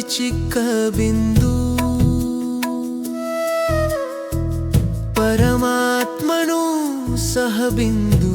ಅತಿ ಚಿಕ್ಕ ಬಿಂದು ಪರಮಾತ್ಮನು ಸಹ ಬಿಂದು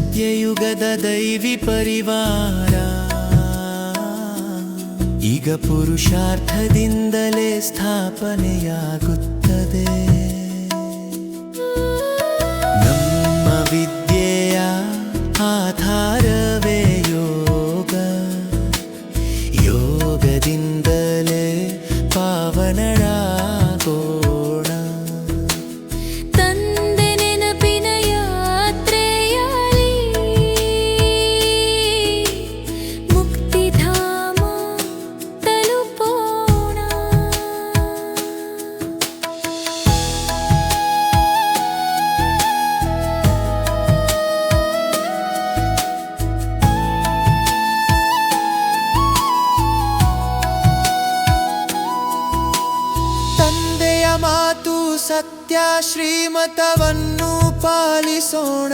ಸತ್ಯಯುಗದ ದೈವಿ ಪರಿವಾರ. ಈಗ ಪುರುಷಾರ್ಥದಿಂದಲೇ ಸ್ಥಾಪನೆಯಾಗುತ್ತದೆ. ನಮ್ಮ ವಿದ್ಯೆಯ ಆಧಾರವೇ ಮಾತು ಸತ್ಯ ಶ್ರೀಮತವನ್ನು ಪಾಲಿಸೋಣ.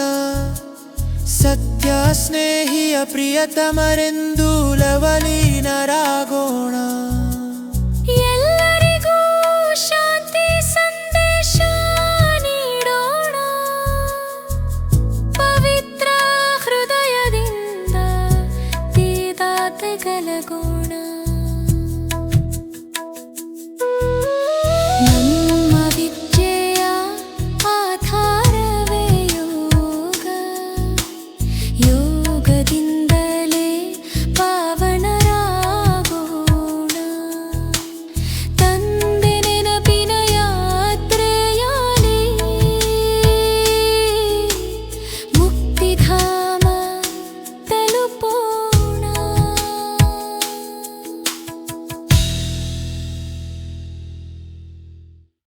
ಸತ್ಯ ಸ್ನೇಹಿಯ ಪ್ರಿಯತಮರೆಂದು ಲವಲೀನರಾಗೋಣ.